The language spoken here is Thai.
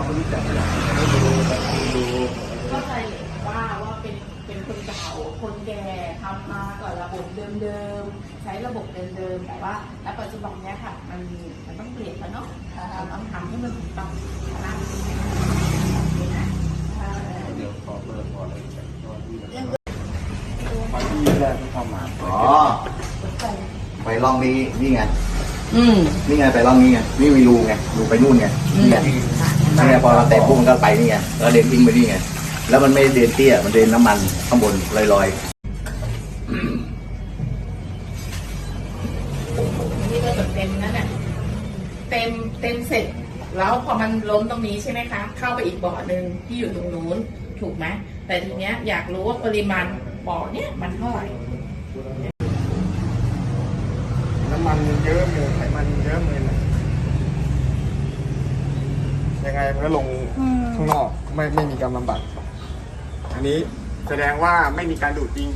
เราไม่รู้จักเราไม่รู้แต่ดูเข้าใจว่าว่าเป็นเป็นคนเก่าคนแก่ทำมาก่อนระบบเดิมๆใช้ระบบเดิมๆแต่ว่าณปัจจุบันเนี้ยค่ะ มันมันต้องเปลี่ยนแล้วเนาะเราต้องทำให้มันถูกต้องนะเดี๋ยวขอเบอร์ขออะไรจากตัวที่มาที่แรกที่เข้ามาอ๋อไปล่องนี้นี่ไง อืมนี่ไงไปล่องนี้ไงนี่มีรูไงรูไปนู่นไงนี่ไง นี่ไงพอเราแตะปุ๊บมันก็ไปนี่ไงแล้วเดินทิ้งไปนี่ไงแล้วมันไม่เดินเตี้ยมันเดินน้ำมันข้างบนลอยนี่ก็จนเต็มนั่นน่ะเต็มเต็มเสร็จ แล้วพอมันล้มตรงนี้ใช่ไหมคะ เข้าไปอีกบ่อหนึ่งที่อยู่ตรงนู้นถูกไหมแต่ทีเนี้ยอยากรู้ว่าปริมาณบ่อเนี้ยมันเท่าไหร่น้ำมันเยอะเลยไขมันเยอะเลยนะ ยังไงมันก็ลงข้างนอกไม่ไม่มีการบำบัด อันนี้แสดงว่าไม่มีการดูดจริง